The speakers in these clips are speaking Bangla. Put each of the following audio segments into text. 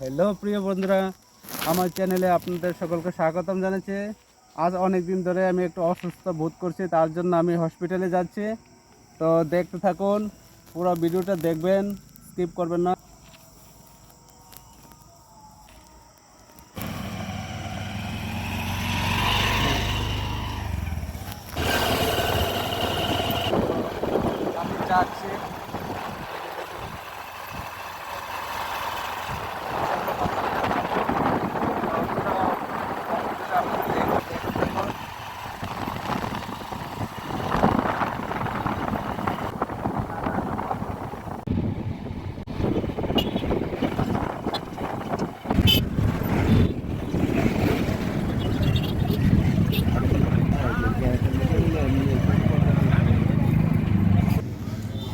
হ্যালো প্রিয় বন্ধুরা, আমার চ্যানেলে আপনাদের সকলকে স্বাগতম জানাচ্ছে। আজ অনেক দিন ধরে আমি একটু অসুস্থ বোধ করছি, তার জন্য আমি হসপিটালে যাচ্ছি। তো দেখতে থাকুন, পুরো ভিডিওটা দেখবেন, স্কিপ করবেন না আমি যাচ্ছি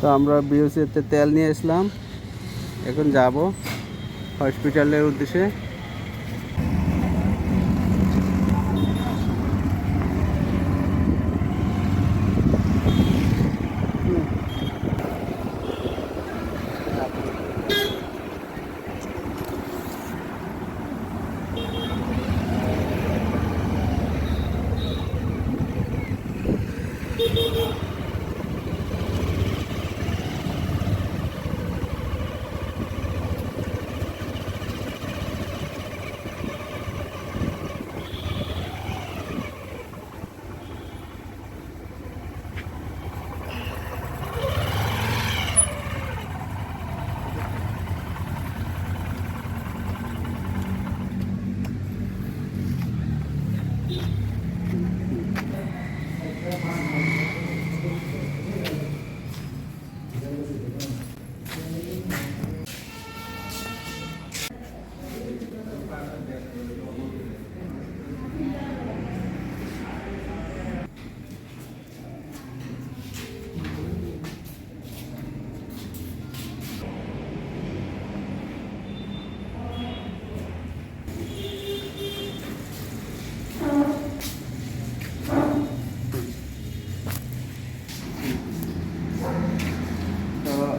তো আমরা বিওসিতে তেল নিয়ে এসলাম এখন যাব হসপিটালের উদ্দেশ্যে। তো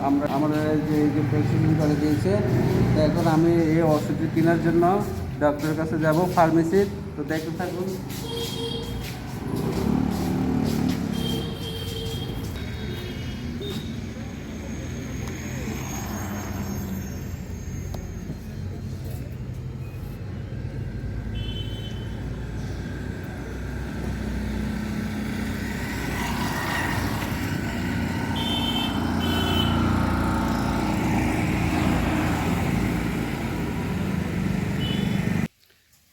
আমরা আমাদের যে, এই যে প্রেসক্রিপশন করে দিয়েছে, তো এখন আমি এই ওষুধটি কেনার জন্য ডক্টরের কাছে যাব ফার্মেসির তো দেখতে থাকুন।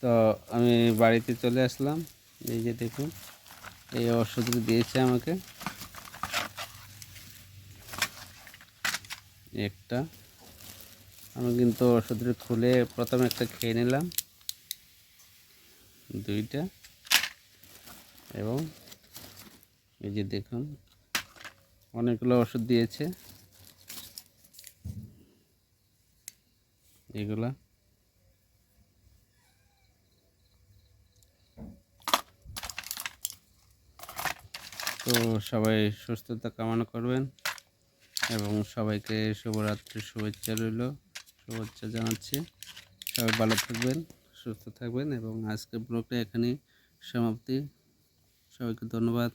তো আমি বাড়িতে চলে আসলাম। এই যে দেখুন, এই ওষুধটি দিয়েছে আমাকে। একটা। আমি কিন্তু ওষুধটি খুলে প্রথমে একটা খেয়ে নিলাম। দুইটা। এবং এই যে দেখুন, অনেকগুলো ওষুধ দিয়েছে। এগুলা। তো সবাই সুস্থতা কামনা করবেন এবং সবাইকে শুভরাত্রির শুভেচ্ছা রইল। শুভেচ্ছা জানাচ্ছি। সবাই ভালো থাকবেন, সুস্থ থাকবেন এবং আজকের ব্লগটা এখানেই সমাপ্তি। সবাইকে ধন্যবাদ।